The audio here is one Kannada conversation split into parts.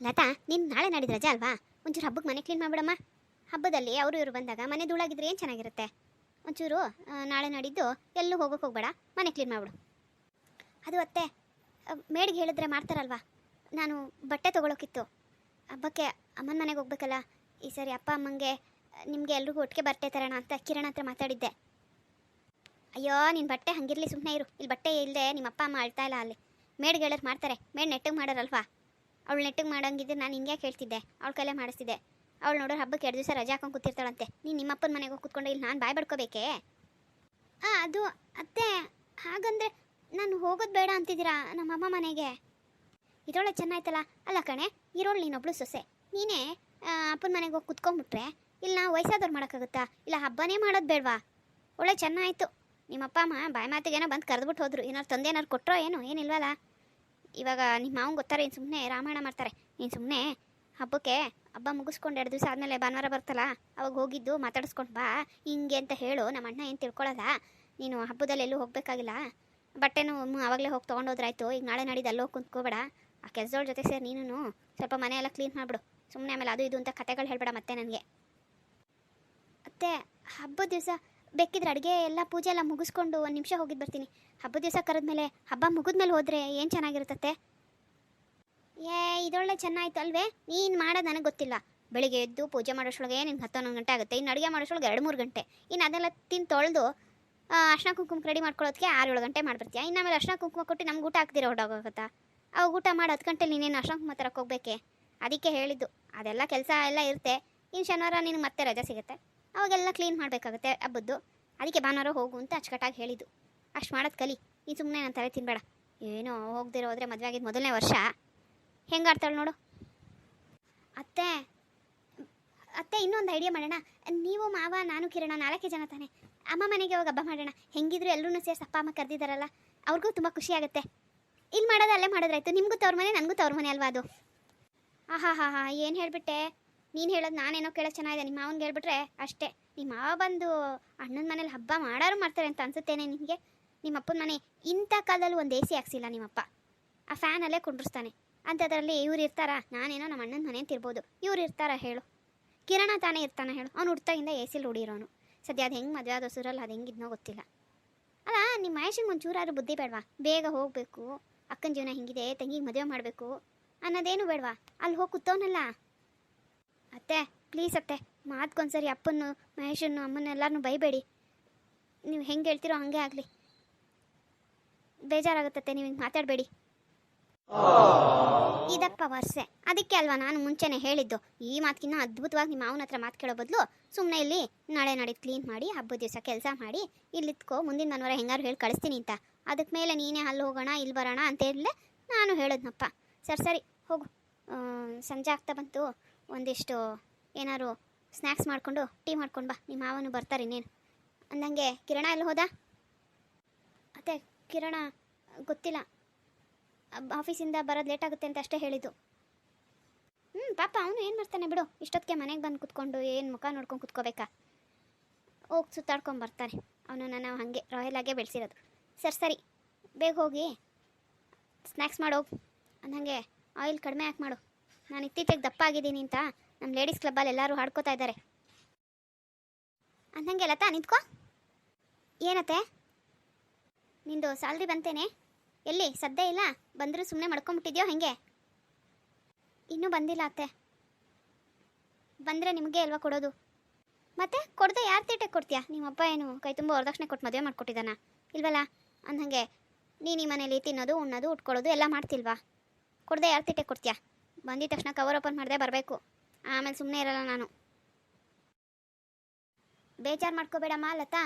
ಲತಾ, ನೀನು ನಾಳೆ ನಾಡಿದ ರಜಾ ಅಲ್ವಾ? ಒಂಚೂರು ಹಬ್ಬಕ್ಕೆ ಮನೆ ಕ್ಲೀನ್ ಮಾಡ್ಬಿಡಮ್ಮ. ಹಬ್ಬದಲ್ಲಿ ಅವರು ಇವರು ಬಂದಾಗ ಮನೆ ಧೂಳಾಗಿದ್ರೆ ಏನು ಚೆನ್ನಾಗಿರುತ್ತೆ? ಒಂಚೂರು ನಾಳೆ ನಾಡಿದ್ದು ಎಲ್ಲೂ ಹೋಗೋಕೆ ಹೋಗ್ಬೇಡ. ಮನೆ ಕ್ಲೀನ್ ಮಾಡ್ಬಿಡು. ಅದು ಅತ್ತೆ ಮೇಡಿಗೆ ಹೇಳಿದ್ರೆ ಮಾಡ್ತಾರಲ್ವಾ? ನಾನು ಬಟ್ಟೆ ತೊಗೊಳೋಕಿತ್ತು. ಹಬ್ಬಕ್ಕೆ ಅಮ್ಮನ ಮನೆಗೆ ಹೋಗ್ಬೇಕಲ್ಲ? ಈ ಸರಿ ಅಪ್ಪ ಅಮ್ಮಂಗೆ ನಿಮಗೆ ಎಲ್ರಿಗೂ ಒಟ್ಟಿಗೆ ಬಟ್ಟೆ ತರೋಣ ಅಂತ ಕಿರಣ್ ಹತ್ರ ಮಾತಾಡಿದ್ದೆ. ಅಯ್ಯೋ ನಿನ್ನ ಬಟ್ಟೆ ಹಂಗಿರಲಿ ಸುಮ್ಮನೆ ಇರು. ಇಲ್ಲಿ ಬಟ್ಟೆ ಇಲ್ಲದೆ ನಿಮ್ಮ ಅಪ್ಪ ಅಮ್ಮ ಅಳ್ತಾ ಇಲ್ಲ ಅಲ್ಲಿ. ಮೇಡ್ಗೆ ಹೇಳೋರು ಮಾಡ್ತಾರೆ. ಮೇಡ್ ನೆಟ್ಟಿಗೆ ಮಾಡೋರಲ್ವಾ? ಅವಳು ನೆಟ್ಟಿಗೆ ಮಾಡಂಗಿದ್ರೆ ನಾನು ಹಿಂಗೆ ಕೇಳ್ತಿದ್ದೆ. ಅವ್ಳ ಕೈಲೇ ಮಾಡಿಸ್ತಿದ್ದೆ. ಅವಳು ನೋಡೋರು ಹಬ್ಬಕ್ಕೆ ಎರಡು ದಿವಸ ರಜಾ ಹಾಕೊಂಡು ಕೂತಿರ್ತಾಳಂತೆ. ನೀನು ನಿಮ್ಮಪ್ಪನ ಮನೆಗೆ ಹೋಗಿ ಕೂತ್ಕೊಂಡು ಇಲ್ಲಿ ನಾನು ಬಾಯ್ ಬಡ್ಕೋಬೇಕೇ? ಹಾಂ ಅದು ಅತ್ತೆ, ಹಾಗಂದ್ರೆ ನಾನು ಹೋಗೋದು ಬೇಡ ಅಂತಿದ್ದೀರಾ ನಮ್ಮಮ್ಮ ಮನೆಗೆ? ಇರೋಳೆ ಚೆನ್ನಾಯ್ತಲ್ಲ? ಅಲ್ಲ ಕಣೆ, ಇರೋಳು ನೀನೊಬ್ಳು ಸೊಸೆ. ನೀನೇ ಅಪ್ಪನ ಮನೆಗೆ ಹೋಗಿ ಕುತ್ಕೊಂಡ್ಬಿಟ್ರೆ ಇಲ್ಲಿ ನಾವು ವಯಸ್ಸಾದವ್ರು ಮಾಡೋಕ್ಕಾಗುತ್ತಾ? ಇಲ್ಲ ಹಬ್ಬನೇ ಮಾಡೋದು ಬೇಡವಾ? ಒಳ್ಳೆ ನಿಮ್ಮ ನಿಮ್ಮಪ್ಪ ಅಮ್ಮ ಬಾಯಿ ಮಾತಿಗೇನೋ ಬಂದು ಕರೆದ್ಬಿಟ್ಟು ಹೋದ್ರು. ಏನಾರು ತಂದೆ ಏನಾರು ಕೊಟ್ಟರೋ ಏನು, ಏನಿಲ್ವಲ್ಲ? ಇವಾಗ ನಿಮ್ಮ ಮಾವನ್ ಗೊತ್ತಾರೆ, ನೀನು ಸುಮ್ಮನೆ ರಾಮಾಯಣ ಮಾಡ್ತಾರೆ. ನೀನು ಸುಮ್ಮನೆ ಹಬ್ಬಕ್ಕೆ ಹಬ್ಬ ಮುಗಿಸ್ಕೊಂಡು ಎರಡು ದಿವಸ ಆದಮೇಲೆ ಭಾನುವಾರ ಬರ್ತಲ್ಲ, ಅವಾಗ ಹೋಗಿದ್ದು ಮಾತಾಡಿಸ್ಕೊಂಡು ಬಾ, ಹಿಂಗೆ ಅಂತ ಹೇಳು. ನಮ್ಮ ಅಣ್ಣ ಏನು ತಿಳ್ಕೊಳ್ಳಲ್ಲ ನೀನು ಹಬ್ಬದಲ್ಲಿ ಎಲ್ಲೂ ಹೋಗಬೇಕಾಗಿಲ್ಲ. ಬಟ್ಟೆನೂ ಅವಾಗ್ಲೇ ಆವಾಗಲೇ ಹೋಗಿ ತೊಗೊಂಡೋದ್ರಾಯ್ತು. ಈಗ ನಾಳೆ ನಾಡಿದ್ದು ಅಲ್ಲೋಗಿ ಕುಂತ್ಕೋಬೇಡ. ಆ ಕೆಲಸದವ್ರ ಜೊತೆ ಸೇರಿ ನೀನು ಸ್ವಲ್ಪ ಮನೆ ಎಲ್ಲ ಕ್ಲೀನ್ ಮಾಡಿಬಿಡು. ಸುಮ್ಮನೆ ಆಮೇಲೆ ಅದು ಇದು ಅಂತ ಕತೆಗಳು ಹೇಳ್ಬೇಡ ಮತ್ತೆ ನನಗೆ. ಮತ್ತೆ ಹಬ್ಬದ ದಿವಸ ಬೇಕಿದ್ರೆ ಅಡುಗೆ ಎಲ್ಲ ಪೂಜೆ ಎಲ್ಲ ಮುಗಿಸ್ಕೊಂಡು ಒಂದು ನಿಮಿಷ ಹೋಗಿದ್ದು ಬರ್ತೀನಿ. ಹಬ್ಬದ ದಿವಸ ಕರೆದ್ಮೇಲೆ ಹಬ್ಬ ಮುಗಿದ್ಮೇಲೆ ಹೋದರೆ ಏನು ಚೆನ್ನಾಗಿರ್ತತೆ ಏ ಇದೊಳ್ಳೆ ಚೆನ್ನಾಯ್ತು ಅಲ್ವೇ? ನೀನು ಮಾಡೋದು ನನಗೆ ಗೊತ್ತಿಲ್ಲ. ಬೆಳಿಗ್ಗೆ ಎದ್ದು ಪೂಜೆ ಮಾಡೋಷ್ರೊಳಗೆ ನಿನ್ಗೆ ಹತ್ತೊಂದು ಗಂಟೆ ಆಗುತ್ತೆ. ಇನ್ನು ಅಡುಗೆ ಮಾಡೋಷ್ಟೊಳಗೆ ಎರಡು ಮೂರು ಗಂಟೆ. ಇನ್ನು ಅದೆಲ್ಲ ತಿಂದು ತೊಳೆದು ಅರ್ಶನ ಕುಂಕುಮ ರೆಡಿ ಮಾಡ್ಕೊಳ್ಳೋದಕ್ಕೆ ಆರು ಏಳು ಗಂಟೆ ಮಾಡಿಬಿಡ್ತೀಯ. ಇನ್ನು ಆಮೇಲೆ ಅರ್ಶನ ಕುಂಕುಮ ಕೊಟ್ಟು ನಮ್ಗೆ ಊಟ ಹಾಕ್ದಿರೋ ಹೊರಡೋಗೋಗುತ್ತಾ ಅವಾಗ ಊಟ ಮಾಡಿ ಹತ್ತು ಗಂಟೆ ನೀನೇನು ಅರ್ಶನ ಕುಂಕುಮ ತರಕ್ಕೆ ಹೋಗ್ಬೇಕೆ? ಅದಕ್ಕೆ ಹೇಳಿದ್ದು. ಅದೆಲ್ಲ ಕೆಲಸ ಎಲ್ಲ ಇರುತ್ತೆ. ಇನ್ನು ಶನಿವಾರ ನಿನಗೆ ಮತ್ತೆ ರಜೆ ಸಿಗುತ್ತೆ. ಅವಾಗೆಲ್ಲ ಕ್ಲೀನ್ ಮಾಡಬೇಕಾಗುತ್ತೆ ಹಬ್ಬದ್ದು. ಅದಕ್ಕೆ ಭಾನುವಾರ ಹೋಗು ಅಂತ ಅಚ್ಚುಕಟ್ಟಾಗಿ ಹೇಳಿದ್ದು. ಅಷ್ಟು ಮಾಡೋದು ಕಲಿ. ನೀನು ಸುಮ್ಮನೆ ನಾನು ತಲೆ ತಿನ್ಬೇಡ. ಏನೋ ಹೋಗದಿರೋ ಹೋದರೆ ಮದುವೆ ಆಗಿದ್ದು ಮೊದಲನೇ ವರ್ಷ. ಹೆಂಗೆ ಆಡ್ತಾಳೆ ನೋಡು. ಅತ್ತೆ ಅತ್ತೆ ಇನ್ನೊಂದು ಐಡಿಯಾ ಮಾಡೋಣ. ನೀವು ಮಾವ, ನಾನು ಕಿರಣ ನಾಲ್ಕೇ ಜನ ತಾನೆ. ಅಮ್ಮ ಮನೆಗೆ ಹೋಗಿ ಹಬ್ಬ ಮಾಡೋಣ. ಹೆಂಗಿದ್ರು ಎಲ್ಲರೂ ಸೇರಿಸಿ ಅಪ್ಪ, ಅಮ್ಮ ಕರೆದಿದ್ದಾರಲ್ಲ ಅವ್ರಿಗೂ ತುಂಬ ಖುಷಿ ಆಗುತ್ತೆ. ಇಲ್ಲಿ ಮಾಡೋದು ಅಲ್ಲೇ ಮಾಡೋದ್ರಾಯ್ತು ನಿಮಗೂ ತವ್ರ ಮನೆ, ನನಗೂ ತವ್ರ ಮನೆ ಅಲ್ವಾ ಅದು? ಆಹಾ ಹಾ ಹಾ ಏನು ಹೇಳ್ಬಿಟ್ಟೆ? ನೀನು ಹೇಳೋದು ನಾನೇನೋ ಕೇಳೋ ಚೆನ್ನಾಗಿದೆ. ನಿಮ್ಮ ಮಾವನ್ಗೆ ಹೇಳ್ಬಿಟ್ರೆ ಅಷ್ಟೇ. ನಿಮ್ಮ ಮಾವ ಬಂದು ಅಣ್ಣನ ಮನೇಲಿ ಹಬ್ಬ ಮಾಡಾರು ಮಾಡ್ತಾರೆ ಅಂತ ಅನ್ಸುತ್ತೇನೆ ನಿಮಗೆ ನಿಮ್ಮ ಅಪ್ಪನ ಮನೆ ಇಂಥ ಕಾಲದಲ್ಲಿ ಒಂದು ಎ ಸಿ ಹಾಕ್ಸಿಲ್ಲ ನಿಮ್ಮಪ್ಪ. ಆ ಫ್ಯಾನಲ್ಲೇ ಕುಂಡ್ರಿಸ್ತಾನೆ. ಅಂಥದ್ರಲ್ಲಿ ಇವ್ರು ಇರ್ತಾರ? ನಾನೇನೋ ನಮ್ಮ ಅಣ್ಣನ ಮನೆ ಅಂತ ಇರ್ಬೋದು. ಇವ್ರು ಇರ್ತಾರ ಹೇಳು. ಕಿರಣ ತಾನೇ ಇರ್ತಾನೆ ಹೇಳು. ಅವ್ನು ಹುಡ್ತಾಗಿಂದ ಎ ಸಿಲಿ ರೂಢಿರೋನು ಸದ್ಯ ಅದು ಹೆಂಗೆ ಮದುವೆ ಆದ ಸುರಲ್ಲ ಅದು ಹೆಂಗಿದ್ನೋ ಗೊತ್ತಿಲ್ಲ. ಅಲ್ಲ ನಿಮ್ಮ ಮಹೇಶಿಗೆ ಒಂಚೂರಾದ್ರೂ ಬುದ್ಧಿ ಬೇಡವಾ? ಬೇಗ ಹೋಗಬೇಕು. ಅಕ್ಕನ ಜೀವನ ಹಿಂಗಿದೆ, ತಂಗಿಗೆ ಮದುವೆ ಮಾಡಬೇಕು ಅನ್ನೋದೇನು ಬೇಡವಾ? ಅಲ್ಲಿ ಹೋಗಿ ಕೂತವನಲ್ಲ. ಅತ್ತೆ ಪ್ಲೀಸ್ ಅತ್ತೆ, ಮಾತ್ಕೊಂದ್ಸರಿ ಅಪ್ಪನ್ನು, ಮಹೇಶನ್ನು ಅಮ್ಮನ ಎಲ್ಲರನ್ನೂ ಬೈಬೇಡಿ. ನೀವು ಹೆಂಗೆ ಹೇಳ್ತೀರೋ ಹಾಗೆ ಆಗಲಿ. ಬೇಜಾರಾಗುತ್ತತ್ತೆ ನೀವು ಹಿಂಗೆ ಮಾತಾಡಬೇಡಿ. ಇದಪ್ಪ ವರ್ಷೆ. ಅದಕ್ಕೆ ಅಲ್ವಾ ನಾನು ಮುಂಚೆನೆ ಹೇಳಿದ್ದು. ಈ ಮಾತಕ್ಕಿಂತ ಅದ್ಭುತವಾಗಿ ನಿಮ್ಮ ಮಾವನ ಹತ್ರ ಮಾತು ಕೇಳೋ ಬದಲು ಸುಮ್ಮನೆ ಇಲ್ಲಿ ನಾಳೆ ನಾಳೆ ಕ್ಲೀನ್ ಮಾಡಿ, ಹಬ್ಬದ ದಿವಸ ಕೆಲಸ ಮಾಡಿ, ಇಲ್ಲಿತ್ಕೋ, ಮುಂದಿನ ಮನವರ ಹೆಂಗಾರು ಹೇಳಿ ಕಳಿಸ್ತೀನಿ ಅಂತ. ಅದಕ್ಕೆ ಮೇಲೆ ನೀನೇ ಅಲ್ಲಿ ಹೋಗೋಣ, ಇಲ್ಲಿ ಬರೋಣ ಅಂತ ಹೇಳಲೆ ನಾನು ಹೇಳೋದ್ನಪ್ಪ. ಸರಿ ಸರಿ, ಹೋಗು. ಸಂಜೆ ಆಗ್ತಾ ಬಂತು. ಒಂದಿಷ್ಟು ಏನಾದ್ರು ಸ್ನ್ಯಾಕ್ಸ್ ಮಾಡಿಕೊಂಡು ಟೀ ಮಾಡ್ಕೊಂಡು ಬಾ. ನಿಮ್ಮ ಮಾವನು ಬರ್ತಾರೆ ಇನ್ನೇನು. ಅಂದಂಗೆ ಕಿರಣ ಎಲ್ಲಿ ಹೋದ? ಅತ್ತೆ, ಕಿರಣ ಗೊತ್ತಿಲ್ಲ. ಆಫೀಸಿಂದ ಬರೋದು ಲೇಟ್ ಆಗುತ್ತೆ ಅಂತ ಅಷ್ಟೇ ಹೇಳಿದ್ದು. ಹ್ಞೂ ಪಾಪ ಅವನು ಏನು ಮಾಡ್ತಾನೆ ಬಿಡು. ಇಷ್ಟೊತ್ತಿಗೆ ಮನೆಗೆ ಬಂದು ಕುತ್ಕೊಂಡು ಏನು ಮುಖ ನೋಡ್ಕೊಂಡು ಕುತ್ಕೋಬೇಕಾ? ಹೋಗಿ ಸುತ್ತಾಡ್ಕೊಂಡು ಬರ್ತಾರೆ ಅವನನ್ನು ನಾವು ಹಾಗೆ ರಾಯಲ್ ಆಗೇ ಬೆಳೆಸಿರೋದು. ಸರಿ ಸರಿ. ಬೇಗ ಹೋಗಿ ಸ್ನ್ಯಾಕ್ಸ್ ಮಾಡೋಗಿ ಅಂದಂಗೆ ಆಯಿಲ್ ಕಡಿಮೆ ಹಾಕಿ ಮಾಡು. ನಾನು ಇತ್ತೀಚೆಗೆ ದಪ್ಪ ಆಗಿದ್ದೀನಿ ಅಂತ ನಮ್ಮ ಲೇಡೀಸ್ ಕ್ಲಬ್ಬಲ್ಲಿ ಎಲ್ಲರೂ ಹಾಡ್ಕೋತಾ ಇದ್ದಾರೆ. ಅಂದಂಗೆ ಲತಾ, ನಿಂತ್ಕೋ. ಏನತ್ತೆ? ನಿಂದು ಸ್ಯಾಲ್ರಿ ಬಂತೇನೆ. ಎಲ್ಲಿ? ಸದ್ದೆ ಇಲ್ಲ? ಬಂದರೂ ಸುಮ್ಮನೆ ಮಡ್ಕೊಂಬಿಟ್ಟಿದ್ಯೋ ಹೆಂಗೆ? ಇನ್ನೂ ಬಂದಿಲ್ಲ ಅತ್ತೆ. ಬಂದರೆ ನಿಮಗೆ ಅಲ್ವಾ ಕೊಡೋದು? ಮತ್ತೆ ಕೊಡದೆ ಯಾರು ತೀಟೆ ಕೊಡ್ತೀಯಾ? ನಿಮ್ಮಪ್ಪ ಏನು ಕೈ ತುಂಬ ವರದಕ್ಷಿಣೆ ಕೊಟ್ಟು ಮದುವೆ ಮಾಡ್ಕೊಟ್ಟಿದ್ದಾನ? ಇಲ್ವಲ್ಲ? ಅಂದಂಗೆ ನೀನು ಈ ಮನೇಲಿ ತಿನ್ನೋದು, ಉಣ್ಣೋದು, ಉಟ್ಕೊಳ್ಳೋದು ಎಲ್ಲ ಮಾಡ್ತಿಲ್ವಾ? ಕೊಡದೆ ಯಾರು ತೀಟೆ ಕೊಡ್ತೀಯಾ? ಬಂದಿದ ತಕ್ಷಣ ಕವರ್ ಓಪನ್ ಮಾಡದೆ ಬರಬೇಕು. ಆಮೇಲೆ ಸುಮ್ಮನೆ ಇರಲ್ಲ ನಾನು. ಬೇಜಾರು ಮಾಡ್ಕೋಬೇಡಮ್ಮ ಲತಾ.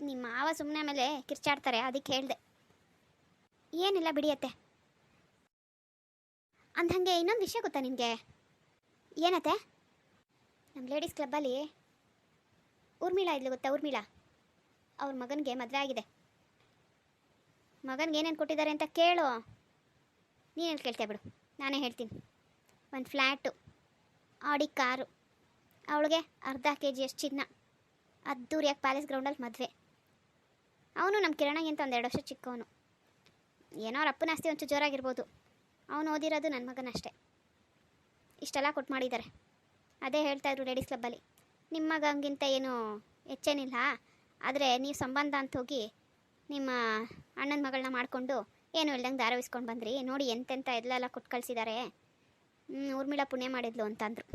ನಿಮ್ಮ ಮಾವ ಸುಮ್ಮನೆ ಆಮೇಲೆ ಕಿರ್ಚಾಡ್ತಾರೆ, ಅದಕ್ಕೆ ಹೇಳಿದೆ. ಏನಿಲ್ಲ ಬಿಡಿಯತ್ತೆ ಅಂದಂಗೆ ಇನ್ನೊಂದು ವಿಷಯ ಗೊತ್ತಾ ನಿಮಗೆ? ಏನತ್ತೆ? ನಮ್ಮ ಲೇಡೀಸ್ ಕ್ಲಬ್ಬಲ್ಲಿ ಊರ್ಮಿಳಾ ಇದ್ಲು ಗೊತ್ತಾ, ಊರ್ಮಿಳಾ? ಅವ್ರ ಮಗನಿಗೆ ಮದುವೆ ಆಗಿದೆ. ಮಗನಿಗೆ ಏನೇನು ಕೊಟ್ಟಿದ್ದಾರೆ ಅಂತ ಕೇಳು. ನೀನೇನು ಕೇಳ್ತೇ ಬಿಡು, ನಾನೇ ಹೇಳ್ತೀನಿ. ಒಂದು ಫ್ಲ್ಯಾಟು, ಆಡಿ ಕಾರು. ಅವಳಿಗೆ ಅರ್ಧ ಕೆ ಜಿ ಅಷ್ಟು ಚಿನ್ನ. ಅದ್ದೂರಿಯಾಗಿ ಪ್ಯಾಲೇಸ್ ಗ್ರೌಂಡಲ್ಲಿ ಮದುವೆ. ಅವನು ನಮ್ಮ ಕಿರಣಗಿಂತ ಒಂದೆರಡು ವರ್ಷ ಚಿಕ್ಕವನು. ಏನೋ ಅವ್ರ ಅಪ್ಪನ ಆಸ್ತಿ ಒಂಚೂರು ಜೋರಾಗಿರ್ಬೋದು. ಅವನು ಓದಿರೋದು ನನ್ನ ಮಗನಷ್ಟೇ. ಇಷ್ಟೆಲ್ಲ ಕೊಟ್ಟು ಮಾಡಿದ್ದಾರೆ. ಅದೇ ಹೇಳ್ತಾ ಇದ್ರು ಲೇಡೀಸ್ ಕ್ಲಬ್ಬಲ್ಲಿ ನಿಮ್ಮ ಮಗ ಹಂಗಿಂತ ಏನು ಹೆಚ್ಚೇನಿಲ್ಲ ಆದರೆ ನೀವು ಸಂಬಂಧ ಅಂತ ಹೋಗಿ ನಿಮ್ಮ ಅಣ್ಣನ ಮಗಳನ್ನ ಮಾಡಿಕೊಂಡು ಏನು ಇಲ್ದಂಗೆ ದಾರವಿಸ್ಕೊಂಡು ಬಂದ್ರಿ. ನೋಡಿ ಎಂತೆಂಥ ಎಲ್ಲೆಲ್ಲ ಕೊಟ್ಟು ಕಳಿಸಿದ್ದಾರೆ. ಊರ್ಮಿಳಾ ಪುಣ್ಯ ಮಾಡಿದ್ಲು ಅಂತಂದ್ರು.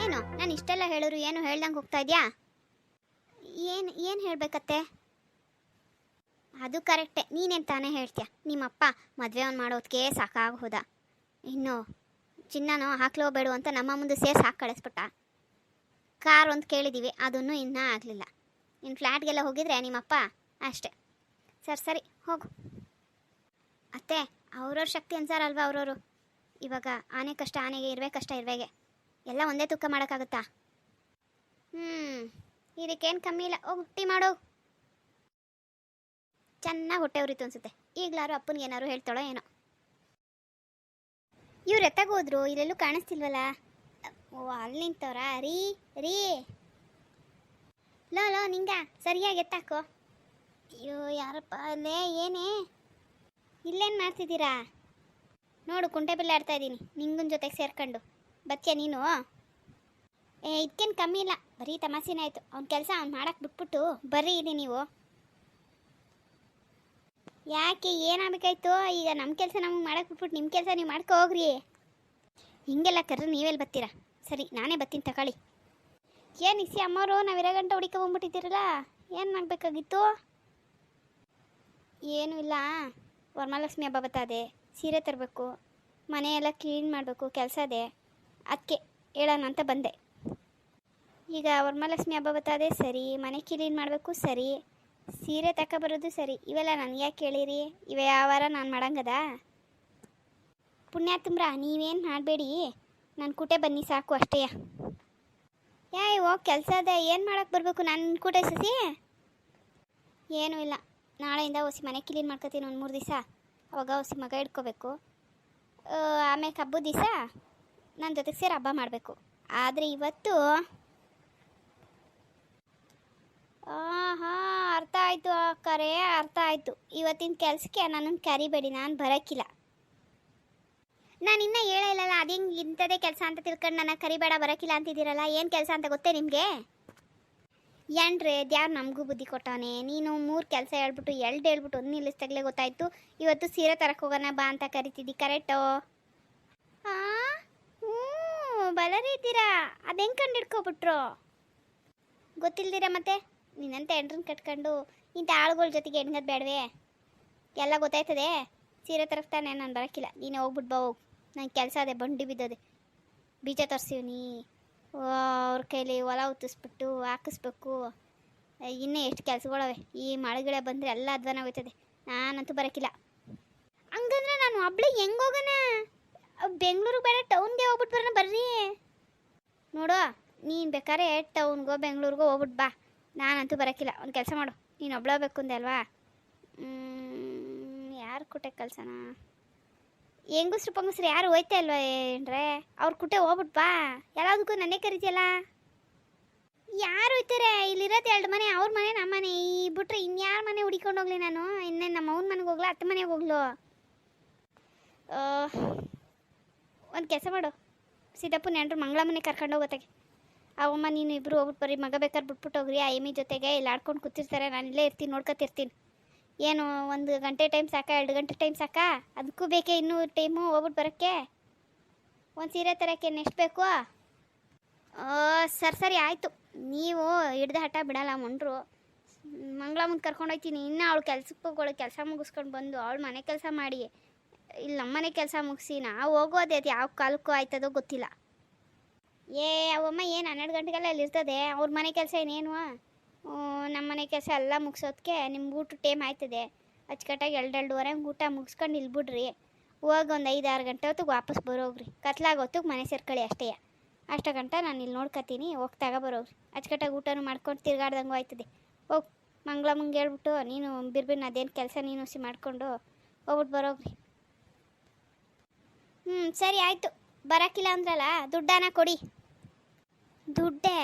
ಏನು? ನಾನು ಇಷ್ಟೆಲ್ಲ ಹೇಳೋರು ಏನು ಹೇಳ್ದಂಗೆ ಹೋಗ್ತಾ ಇದೆಯಾ? ಏನು ಏನು ಹೇಳಬೇಕತ್ತೆ? ಅದು ಕರೆಕ್ಟೇ. ನೀನೇನು ತಾನೇ ಹೇಳ್ತೀಯ? ನಿಮ್ಮಪ್ಪ ಮದುವೆ ಅವ್ನು ಮಾಡೋದಕ್ಕೆ ಸಾಕಾಗಿ ಹೋದ ಇನ್ನು ಚಿನ್ನನೋ ಹಾಕ್ಲೋ ಬೇಡು ಅಂತ ನಮ್ಮ ಮುಂದೆ ಸೇರ್ಸಿ ಹಾಕಿ ಕಳಿಸ್ಬಿಟ್ಟ. ಕಾರ್ ಒಂದು ಕೇಳಿದ್ದೀವಿ ಅದನ್ನು ಇನ್ನೂ ಆಗಲಿಲ್ಲ ಇನ್ನು ಫ್ಲ್ಯಾಟ್ಗೆಲ್ಲ ಹೋಗಿದ್ರೆ ನಿಮ್ಮಪ್ಪ ಅಷ್ಟೆ. ಸರಿ ಸರಿ, ಹೋಗು. ಅತ್ತೆ, ಅವ್ರವ್ರ ಶಕ್ತಿ ಅನ್ಸಾರಲ್ವಾ ಅವ್ರವರು? ಇವಾಗ ಆನೆ ಕಷ್ಟ ಆನೆಗೆ, ಇರುವೆ ಕಷ್ಟ ಇರುವೆಗೆ. ಎಲ್ಲ ಒಂದೇ ತೂಕ ಮಾಡೋಕ್ಕಾಗುತ್ತಾ? ಹ್ಞೂ ಇದಕ್ಕೇನು ಕಮ್ಮಿ ಇಲ್ಲ. ಓ ಹುಟ್ಟಿ ಮಾಡು. ಚೆನ್ನಾಗಿ ಹೊಟ್ಟೆ ಉರಿತು ಅನ್ಸುತ್ತೆ. ಈಗಲಾರು ಅಪ್ಪನಿಗೆ ಏನಾರು ಹೇಳ್ತಾಳೋ ಏನೋ. ಇವ್ರು ಎತ್ತಾಗೋದ್ರು ಇಲ್ಲೆಲ್ಲೂ ಕಾಣಿಸ್ತಿಲ್ವಲ್ಲ? ಓ ಅಲ್ಲಿ ನಿಂತವ್ರಾ? ರೀ ರೀ. ಲೋ ಲೋ, ನಿಂಗ. ಸರಿಯಾಗಿ ಎತ್ತಾಕೋ. ಅಯ್ಯೋ, ಯಾರಪ್ಪ ಅಲ್ಲೇ ಏನೇ? ಇಲ್ಲೇನು ಮಾಡ್ತಿದ್ದೀರಾ? ನೋಡು, ಕುಂಟೆ ಆಡ್ತಾ ಇದ್ದೀನಿ. ನಿಂಗನ ಜೊತೆಗೆ ಸೇರ್ಕೊಂಡು. ಬತ್ಯ ನೀನು? ಏ ಇದಕ್ಕೇನು ಕಮ್ಮಿ ಇಲ್ಲ. ಬರೀ ತಮಾಸೆನೇ ಆಯಿತು. ಅವ್ನ ಕೆಲಸ ಅವ್ನು ಮಾಡಕ್ಕೆ ಬಿಟ್ಬಿಟ್ಟು ಬರ್ರಿ ಇದೆ ನೀವು. ಯಾಕೆ ಏನಾಗಬೇಕಾಯ್ತು ಈಗ ನಮ್ಮ ಕೆಲಸ ನಮಗೆ ಮಾಡಕ್ಕೆ ಬಿಟ್ಬಿಟ್ಟು ನಿಮ್ಮ ಕೆಲಸ ನೀವು ಮಾಡ್ಕೊ ಹೋಗ್ರಿ. ಹಿಂಗೆಲ್ಲ ಕರೆದ್ರೆ ನೀವೆಲ್ಲಿ ಬರ್ತೀರಾ ಸರಿ, ನಾನೇ ಬರ್ತೀನಿ ತಗೊಳ್ಳಿ. ಏನು ಇಸಿ ಅಮ್ಮವರು ನಾವು ಇರೋ ಗಂಟೆ ಹುಡುಕೊಂಬಂದ್ಬಿಟ್ಟಿದ್ದೀರಲ್ಲ ಏನು ಮಾಡಬೇಕಾಗಿತ್ತು? ಏನೂ ಇಲ್ಲ. ವರಮಹಾಲಕ್ಷ್ಮಿ ಹಬ್ಬ ಬರ್ತದೆ, ಸೀರೆ ತರಬೇಕು, ಮನೆಯೆಲ್ಲ ಕ್ಲೀನ್ ಮಾಡಬೇಕು, ಕೆಲಸ ಇದೆ ಅದಕ್ಕೆ ಹೇಳೋಣ ಅಂತ ಬಂದೆ. ಈಗ ವರಮಹಾಲಕ್ಷ್ಮಿ ಹಬ್ಬ ಬರ್ತದೆ, ಸರಿ, ಮನೆ ಕ್ಲೀನ್ ಮಾಡಬೇಕು, ಸರಿ, ಸೀರೆ ಬರೋದು ಸರಿ. ಇವೆಲ್ಲ ನನಗೆ ಯಾಕೆ ಕೇಳಿರಿ? ಇವೆ ಯಾವಾರ ನಾನು ಮಾಡಂಗದ? ಪುಣ್ಯ ತುಂಬ್ರ, ನೀವೇನು ಮಾಡಬೇಡಿ. ನನ್ನ ಕೂಟೆ ಬನ್ನಿ ಸಾಕು ಅಷ್ಟೇ. ಯಾ ಹೋಗಿ ಕೆಲಸ ಅದ, ಏನು ಮಾಡಕ್ಕೆ ಬರಬೇಕು ನನ್ನ ಕೂಟೆ ಸಸಿ? ಏನೂ ಇಲ್ಲ. ನಾಳೆಯಿಂದ ಹೊಸಿ ಮನೆ ಕ್ಲೀನ್ ಮಾಡ್ಕೊತೀನಿ ಒಂದು ಮೂರು ದಿವಸ. ಅವಾಗ ಹೊಸಿ ಮಗ ಇಟ್ಕೋಬೇಕು ಆಮೇಲೆ ಹಬ್ಬದ ದಿವಸ ನನ್ನ ಜೊತೆಗೆ ಸೇರಿ ಹಬ್ಬ ಮಾಡಬೇಕು. ಆದರೆ ಇವತ್ತು ಹಾಂ ಅರ್ಥ ಆಯಿತು ಕರೆ, ಅರ್ಥ ಆಯಿತು. ಇವತ್ತಿನ ಕೆಲಸಕ್ಕೆ ನನ್ನನ್ನು ಕರಿಬೇಡಿ, ನಾನು ಬರೋಕ್ಕಿಲ್ಲ ನಾನು ಇನ್ನೂ ಹೇಳೇ ಇಲ್ಲಲ್ಲ, ಅದು ಹಿಂಗೆ ಇಂಥದೇ ಕೆಲಸ ಅಂತ ತಿಳ್ಕೊಂಡು ನನ್ನ ಕರಿಬೇಡ ಬರೋಕ್ಕಿಲ್ಲ ಅಂತಿದ್ದೀರಲ್ಲ, ಏನು ಕೆಲಸ ಅಂತ ಗೊತ್ತೇ ನಿಮಗೆ? ಏನ್ರಿ ದ್ಯಾವ್ರು ನಮಗೂ ಬುದ್ಧಿ ಕೊಟ್ಟವನೇ? ನೀನು ಮೂರು ಕೆಲಸ ಹೇಳ್ಬಿಟ್ಟು ಎಲ್ಡು ಹೇಳ್ಬಿಟ್ಟು ಒಂದು ನಿಲ್ಲಿಸ್ದಾಗಲೇ ಗೊತ್ತಾಯಿತು. ಇವತ್ತು ಸೀರೆ ತರಕ್ಕೆ ಹೋಗೋಣ ಬಾ ಅಂತ ಕರಿತಿದ್ದಿ, ಕರೆಕ್ಟು? ಹ್ಞೂ, ಬಲರಿ ಇದ್ದೀರಾ? ಅದು ಹೆಂಗೆ ಕಂಡು ಹಿಡ್ಕೊಬಿಟ್ರು ಗೊತ್ತಿಲ್ದಿರ ಮತ್ತೆ? ನಿನ್ನಂತ ಎಂಟ್ರನ್ನ ಕಟ್ಕೊಂಡು ಇಂಥ ಆಳುಗಳ ಜೊತೆಗೆ ಹೆಣ್ಗದ್ ಬೇಡವೇ ಎಲ್ಲ ಗೊತ್ತಾಯ್ತದೆ? ಸೀರೆ ತರಕ್ತಾನೆ ನಾನು ಬರೋಕ್ಕಿಲ್ಲ ನೀನು ಹೋಗ್ಬಿಟ್ಟು ಬಾ, ಹೋಗು. ನಂಗೆ ಕೆಲಸ ಅದೇ ಬಂಡಿ ಬಿದ್ದದೆ. ಬೀಜ ತರ್ಸೀವ್ನಿ ಅವ್ರ ಕೈಲಿ ಹೊಲ ಉತ್ತಿಸ್ಬಿಟ್ಟು ಹಾಕಿಸ್ಬೇಕು. ಇನ್ನೂ ಎಷ್ಟು ಕೆಲಸಗಳವೆ? ಈ ಮಳೆಗಿಡ ಬಂದರೆ ಎಲ್ಲ ಅಧ್ವಾನ ಹೋಗ್ತದೆ ನಾನಂತೂ ಬರೋಕ್ಕಿಲ್ಲ ಹಂಗಂದ್ರೆ ನಾನು ಒಬ್ಳೆ ಹೆಂಗೆ ಹೋಗೋಣ? ಬೆಂಗಳೂರಿಗೆ ಬೇಡ ಟೌನ್ಗೆ ಹೋಗ್ಬಿಟ್ಟು ಬರೋಣ ಬರ್ರಿ. ನೋಡು, ನೀನು ಬೇಕಾದ್ರೆ ಟೌನ್ಗೋ ಬೆಂಗ್ಳೂರಿಗೋ ಹೋಗ್ಬಿಟ್ಟು ಬಾ. ನಾನಂತೂ ಬರೋಕ್ಕಿಲ್ಲ ಒಂದು ಕೆಲಸ ಮಾಡು. ನೀನು ಒಬ್ಳೋಗ್ಬೇಕು ಬೇಕು ಅಂದೆ ಅಲ್ವಾ? ಯಾರು ಕೊಟ್ಟೆ ಕಳ್ಸೋಣ? ಹೆಂಗಸ್ರು ಪಂಗಸ್ರು ಯಾರು ಹೋಯ್ತಾ ಇಲ್ವಾ ಏನ್ರೆ? ಅವ್ರ ಕುಟೆ ಹೋಗ್ಬಿಟ್ ಬಾ. ಎಲ್ಲದಕ್ಕೂ ನನ್ನೇ ಕರಿತೀಯಲ್ಲ? ಯಾರು ಹೋಯ್ತಾರೆ ಇಲ್ಲಿರೋದು ಎರಡು ಮನೆ, ಅವ್ರ ಮನೆ ನಮ್ಮ ಮನೆ. ಈ ಬಿಟ್ರೆ ಇನ್ಯಾರ ಮನೆ ಹುಡಿಕೊಂಡು ಹೋಗ್ಲಿ ನಾನು? ಇನ್ನೇನು ನಮ್ಮ ಅವ್ನ ಮನೆಗೆ ಹೋಗ್ಲಾ, ಅತ್ತೆ ಮನೆಗೆ ಹೋಗ್ಲು? ಒಂದು ಕೆಲಸ ಮಾಡು. ಸಿದ್ದಪ್ಪ ನೆಂಟ್ರು ಮಂಗಳ ಮನೆ ಕರ್ಕೊಂಡು ಹೋಗೋತ್ತಾಗೆ ಅವಮ್ಮ, ನೀನು ಇಬ್ಬರು ಹೋಗ್ಬಿಟ್ಟು ಬರ್ರಿ. ಮಗ ಬೇಕಾದ್ರೆ ಬಿಟ್ಬಿಟ್ಟು ಹೋಗ್ರಿ. ಆ ಎಮ್ಮಿ ಜೊತೆಗೆ ಇಲ್ಲಿ ಆಡ್ಕೊಂಡು ಕೂತಿರ್ತಾರೆ. ನಾನು ಇಲ್ಲೇ ಇರ್ತೀನಿ, ನೋಡ್ಕೊತಿರ್ತೀನಿ. ಏನು, ಒಂದು ಗಂಟೆ ಟೈಮ್ ಸಾಕಾ, ಎರಡು ಗಂಟೆ ಟೈಮ್ ಸಾಕಾ? ಅದಕ್ಕೂ ಬೇಕೇ ಇನ್ನೂ ಟೈಮು ಹೋಗ್ಬಿಟ್ಟು ಬರೋಕ್ಕೆ? ಒಂದು ಸೀರೆ ತರೋಕ್ಕೆ ಎಷ್ಟು ಬೇಕು? ಸರಿ ಸರಿ, ಆಯಿತು. ನೀವು ಹಿಡ್ದು ಹಠ ಬಿಡಲ್ಲ ಮುಂಡ್ರು ಮುಂದೆ ಕರ್ಕೊಂಡು ಹೋಗ್ತೀನಿ ಇನ್ನೂ ಅವಳು ಕೆಲ್ಸಕ್ಕೆ ಹೋಗೋಳು, ಕೆಲಸ ಮುಗಿಸ್ಕೊಂಡು ಬಂದು ಅವಳು ಮನೆ ಕೆಲಸ ಮಾಡಿ. ಇಲ್ಲಿ ನಮ್ಮ ಮನೆ ಕೆಲಸ ಮುಗಿಸಿ, ನಾವು ಹೋಗೋದೆ ಅದು ಯಾವ ಕಾಲಕ್ಕೂ ಆಯ್ತದೋ ಗೊತ್ತಿಲ್ಲ. ಏ ಅವಮ್ಮ ಏನು ಹನ್ನೆರಡು ಗಂಟೆಗೆಲ್ಲ ಅಲ್ಲಿ ಇರ್ತದೆ ಅವ್ರ ಮನೆ ಕೆಲಸ ಏನೇನು ನಮ್ಮ ಮನೆ ಕೆಲಸ ಎಲ್ಲ ಮುಗಿಸೋದಕ್ಕೆ ನಿಮ್ಗೆ ಊಟ ಟೈಮ್ ಆಯ್ತದೆ. ಅಚ್ಚುಕಟ್ಟಾಗಿ ಎರಡು ಎರಡೂವರೆ ಊಟ ಮುಗಿಸ್ಕೊಂಡು ನಿಲ್ಬಿಡ್ರಿ. ಬಿಡ್ರಿ ಹೋಗಿ ಒಂದು ಐದು ಆರು ಗಂಟೆ ಹೊತ್ತಿಗೆ ವಾಪಸ್ ಬರೋಗ್ರಿ. ಕತ್ಲಾಗ ಹೊತ್ತಿಗೆ ಮನೆ ಸೇರ್ಕೊಳ್ಳಿ ಅಷ್ಟೇ. ಅಷ್ಟು ಗಂಟೆ ನಾನು ಇಲ್ಲಿ ನೋಡ್ಕೊತೀನಿ, ಹೋಗ್ತಾಗ ಬರೋಗ್ರಿ. ಅಚ್ಚುಕಟ್ಟಾಗಿ ಊಟನೂ ಮಾಡ್ಕೊಂಡು ತಿರ್ಗಾಡ್ದಂಗೂ ಆಯ್ತದೆ. ಹೋಗಿ ಮಂಗ್ಳಮ್ಮಂಗೆ ಹೇಳ್ಬಿಟ್ಟು ನೀನು ಬಿರ್ಬಿನ್ ಅದೇನು ಕೆಲಸ ನೀನು ಸಿ ಮಾಡಿಕೊಂಡು ಹೋಗ್ಬಿಟ್ಟು ಬರೋಗ್ರಿ. ಹ್ಞೂ ಸರಿ ಆಯಿತು. ಬರೋಕ್ಕಿಲ್ಲ ಅಂದ್ರಲ್ಲ, ದುಡ್ಡಾನ ಕೊಡಿ. ದುಡ್ಡೇ?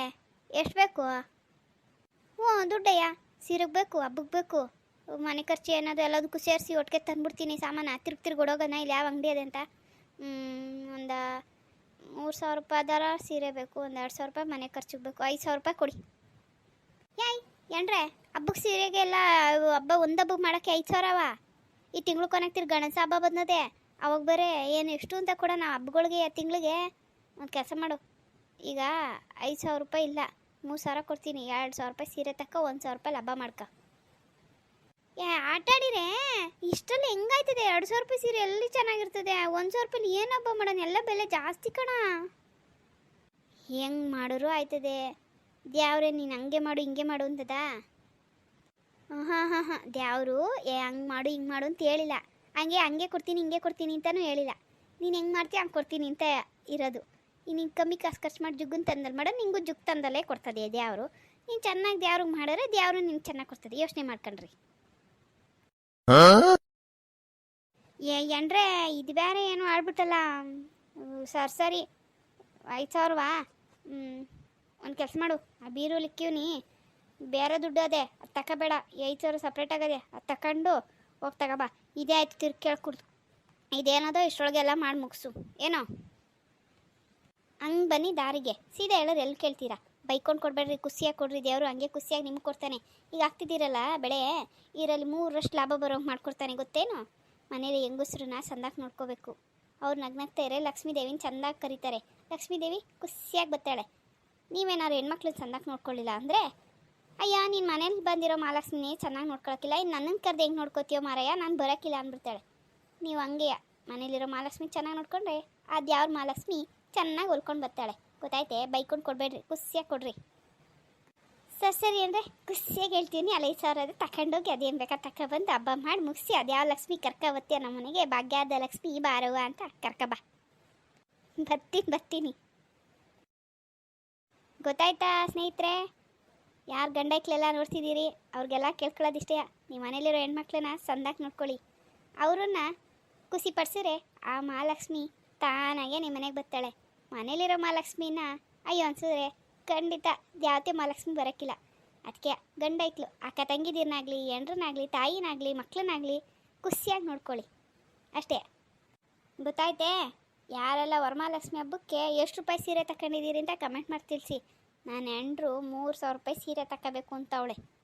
ಎಷ್ಟು ಬೇಕು? ಹ್ಞೂ, ದುಡ್ಡಯ್ಯ. ಸೀರೆಗೆ ಬೇಕು ಹಬ್ಬಕ್ಕೆ ಬೇಕು. ಮನೆ ಖರ್ಚು ಏನಾದರೂ ಎಲ್ಲದಕ್ಕೂ ಸೇರಿಸಿ ಒಟ್ಟಿಗೆ ತಂದ್ಬಿಡ್ತೀನಿ ಸಾಮಾನು. ತಿರುಗಿ ತಿರ್ಗಿ ಹೊಡೋಗೋಣ ಇಲ್ಲಿ ಯಾವ ಅಂಗಡಿ ಅದೆ ಅಂತ. ಒಂದು ಮೂರು ಸಾವಿರ ರೂಪಾಯಿ ದರ ಸೀರೆ ಬೇಕು, ಒಂದು ಎರಡು ಸಾವಿರ ರೂಪಾಯಿ ಮನೆ ಖರ್ಚಿಗೆ ಬೇಕು. ಐದು ಸಾವಿರ ರೂಪಾಯಿ ಕೊಡಿ. ಯಾಯ್, ಏನ್ರೆ? ಹಬ್ಬಕ್ಕೆ ಸೀರೆಗೆಲ್ಲ ಎಲ್ಲ ಹಬ್ಬ ಒಂದು ಹಬ್ಬಕ್ಕೆ ಮಾಡೋಕ್ಕೆ ಐದು ಸಾವಿರವ ಈ ತಿಂಗಳು ಕೊನೆಗ್ತಿರ್ ಗಣೇಶ ಹಬ್ಬ ಬಂದದೆ. ಅವಾಗ ಬೇರೆ ಏನು ಎಷ್ಟು ಅಂತ ಕೂಡ ನಾವು ಹಬ್ಬಗಳಿಗೆ, ತಿಂಗಳಿಗೆ ಒಂದು ಕೆಲಸ ಮಾಡು. ಈಗ ಐದು ಸಾವಿರ ರೂಪಾಯಿ ಇಲ್ಲ. ಮೂರು ಸಾವಿರ ಕೊಡ್ತೀನಿ, ಎರಡು ಸಾವಿರ ರೂಪಾಯಿ ಸೀರೆ ತಕ್ಕ, ಒಂದು ಸಾವಿರ ರೂಪಾಯಿ ಲಾಭ ಮಾಡ್ಕ. ಏ ಆಟಾಡಿರೆ ಇಷ್ಟಲ್ಲಿ ಹೆಂಗಾಯ್ತದೆ? ಎರಡು ಸಾವಿರ ರೂಪಾಯಿ ಸೀರೆ ಎಲ್ಲಿ ಚೆನ್ನಾಗಿರ್ತದೆ? ಒಂದು ಸಾವಿರ ರೂಪಾಯಿ ಏನು ಹಬ್ಬ ಮಾಡೋಣ? ಎಲ್ಲ ಬೆಲೆ ಜಾಸ್ತಿ ಕಣ. ಹೆಂಗೆ ಮಾಡೋರು ಆಯ್ತದೆ? ದ್ಯಾವ್ರೆ ನೀನು ಹಂಗೆ ಮಾಡು, ಹಿಂಗೆ ಮಾಡು ಅಂತದ? ಹಾಂ ಹಾಂ ಹಾಂ ದ್ಯಾವರು ಏ, ಹಂಗೆ ಮಾಡು, ಹಿಂಗೆ ಮಾಡು ಅಂತ ಹೇಳಿಲ್ಲ. ಹಂಗೆ ಹಂಗೆ ಕೊಡ್ತೀನಿ, ಹಿಂಗೆ ಕೊಡ್ತೀನಿ ಅಂತಲೂ ಹೇಳಿಲ್ಲ. ನೀನು ಹೆಂಗೆ ಮಾಡ್ತೀಯ? ಹಂಗೆ ಕೊಡ್ತೀನಿ ಅಂತ ಇರೋದು. ನೀನು ಕಮ್ಮಿ ಕಾಸು ಖರ್ಚು ಮಾಡಿ ಜುಗ್ಗನ್ ತಂದಲ್ಲಿ ಮಾಡ, ನಿಂಗೂ ಜುಗ್ ತಂದಲ್ಲೇ ಕೊಡ್ತದೆ ದೇವರು. ನೀನು ಚೆನ್ನಾಗಿ ದ್ಯಾವ್ರಿಗೆ ಮಾಡಿದ್ರೆ ದ್ಯಾವರು ನಿಂಗೆ ಚೆನ್ನಾಗಿ ಕೊಡ್ತದೆ. ಯೋಚನೆ ಮಾಡ್ಕೊಂಡ್ರಿ. ಏ ಇದು ಬೇರೆ ಏನು ಆಡ್ಬಿಟ್ಟಲ್ಲ ಸರ್, ಸರಿ. ಐದು ಸಾವಿರವಾ? ಹ್ಞೂ ಒಂದು ಕೆಲಸ ಮಾಡು. ಆ ಬೀರು ಲಿಕ್ಕಿವ್ನಿ ಬೇರೆ ದುಡ್ಡು ಅದೇ. ಅದು ತಗೋಬೇಡ ಐದು ಸಾವಿರ ಸಪ್ರೇಟ್ ಆಗದೆ. ಅದು ತಗೊಂಡು ಹೋಗಿ ತಗೋಬಾ ಇದೇ ಆಯ್ತು ತಿರ್ಗಿ ಕೇಳ್ಕೊಡ್ತು ಇದೇನದೋ ಇಷ್ಟರೊಳಗೆಲ್ಲ ಮಾಡಿ ಮುಗಿಸು. ಏನೋ? ಹಂಗೆ ಬನ್ನಿ ದಾರಿಗೆ. ಸೀದಾ ಹೇಳೋರು ಎಲ್ಲಿ ಕೇಳ್ತೀರಾ? ಬೈಕೊಂಡು ಕೊಡಬೇಡ್ರಿ, ಖುಷಿಯಾಗಿ ಕೊಡ್ರಿ ದೇವರು, ಹಂಗೆ ಖುಷಿಯಾಗಿ ನಿಮ್ಗೆ ಕೊಡ್ತಾನೆ. ಈಗ ಆಗ್ತಿದ್ದೀರಲ್ಲ ಬೆಳೆ, ಇದರಲ್ಲಿ ಮೂರಷ್ಟು ಲಾಭ ಬರೋಂಗೆ ಮಾಡ್ಕೊಡ್ತಾನೆ, ಗೊತ್ತೇನು? ಮನೇಲಿ ಹೆಂಗಸ್ರನ್ನ ಚಂದಾಗಿ ನೋಡ್ಕೋಬೇಕು. ಅವ್ರು ನಗ್ನಗ್ತಾರೆ ಲಕ್ಷ್ಮೀ ದೇವಿನ ಚಂದಾಗಿ ಕರೀತಾರೆ. ಲಕ್ಷ್ಮೀ ದೇವಿ ಖುಷಿಯಾಗಿ ಬರ್ತಾಳೆ ನೀವೇನಾದ್ರು ಹೆಣ್ಮಕ್ಳು ಚಂದಾಗಿ ನೋಡ್ಕೊಳ್ಳಿಲ್ಲ ಅಂದರೆ, ಅಯ್ಯ, ನೀನು ಮನೇಲಿ ಬಂದಿರೋ ಮಹಾಲಕ್ಷ್ಮಿನೇ ಚೆನ್ನಾಗಿ ನೋಡ್ಕೊಳಕ್ಕಿಲ್ಲ ಇನ್ನು ನನ್ನನ್ನು ಕರೆದು ಹೆಂಗೆ ನೋಡ್ಕೋತೀಯೋ ಮಾರಯ್ಯ, ನಾನು ಬರೋಕ್ಕಿಲ್ಲ ಅಂದ್ಬಿಡ್ತಾಳೆ. ನೀವು ಹಂಗೆಯ? ಮನೇಲಿರೋ ಮಹಾಲಕ್ಷ್ಮಿ ಚೆನ್ನಾಗಿ ನೋಡ್ಕೊಂಡ್ರೆ ಅದು ಯಾವ ಮಹಾಲಕ್ಷ್ಮಿ? ಚೆನ್ನಾಗಿ ಹೊಲ್ಕೊಂಡು ಬರ್ತಾಳೆ. ಗೊತ್ತಾಯ್ತೆ? ಬೈಕೊಂಡು ಕೊಡಬೇಡ್ರಿ. ಖುಷಿಯಾಗಿ ಕೊಡ್ರಿ. ಸರ್, ಸರಿ ಅಂದರೆ ಖುಷಿಯಾಗಿ ಹೇಳ್ತೀನಿ. ಅಲ್ಲಿ ಐದು ಸಾವಿರ ಅದು ತಗೊಂಡೋಗಿ ಅದೇನು ಬೇಕಾ ತಗೊಬಂದು ಹಬ್ಬ ಮಾಡಿ ಮುಗಿಸಿ ಅದ್ಯಾವ ಲಕ್ಷ್ಮಿ ಕರ್ಕೊಬತ್ತೀಯ ನಮ್ಮ ಮನೆಗೆ? ಭಾಗ್ಯದ ಲಕ್ಷ್ಮಿ ಈ ಬಾರವ ಅಂತ ಕರ್ಕಬ ಬರ್ತೀನಿ ಬರ್ತೀನಿ. ಗೊತ್ತಾಯ್ತಾ ಸ್ನೇಹಿತರೆ? ಯಾರು ಗಂಡಕ್ಲೆಲ್ಲ ನೋಡ್ತಿದ್ದೀರಿ? ಅವ್ರಿಗೆಲ್ಲ ಕೇಳ್ಕೊಳ್ಳೋದಿಷ್ಟೇ. ನಿಮ್ಮ ಮನೇಲಿರೋ ಹೆಣ್ಮಕ್ಳನ್ನ ಸಂದಾಗಿ ನೋಡ್ಕೊಳ್ಳಿ. ಅವ್ರನ್ನ ಖುಷಿ ಪಡಿಸಿದ್ರೆ ಆ ಮಹಾಲಕ್ಷ್ಮಿ ತಾನಾಗೆ ನಿಮ್ಮ ಮನೆಗೆ ಬರ್ತಾಳೆ. ಮನೇಲಿರೋ ಮಹಾಲಕ್ಷ್ಮಿನ, ಅಯ್ಯೋ ಅನ್ಸಿದ್ರೆ ಖಂಡಿತ ದ್ಯಾವತಿ ಮಹಾಲಕ್ಷ್ಮಿ ಬರೋಕ್ಕಿಲ್ಲ. ಅದಕ್ಕೆ ಗಂಡ ಗಂಡೈಕ್ಳು ಅಕ್ಕ ತಂಗಿದಿರನಾಗ್ಲಿ ಎಂಡ್ರನ್ನಾಗಲಿ ತಾಯಿನಾಗಲಿ ಮಕ್ಕಳನ್ನಾಗಲಿ ಖುಷಿಯಾಗಿ ನೋಡ್ಕೊಳ್ಳಿ. ಅಷ್ಟೇ. ಗೊತ್ತಾಯ್ತೆ? ಯಾರೆಲ್ಲ ವರಮಹಾಲಕ್ಷ್ಮಿ ಹಬ್ಬಕ್ಕೆ ಎಷ್ಟು ರೂಪಾಯಿ ಸೀರೆ ತಗೊಂಡಿದ್ದೀರಿ ಅಂತ ಕಮೆಂಟ್ ಮಾಡಿ ತಿಳಿಸಿ ನಾನು ಎಂಡ್ರು ಮೂರು ಸಾವಿರ ರೂಪಾಯಿ ಸೀರೆ ತಗೋಬೇಕು ಅಂತ ಅವಳೆ.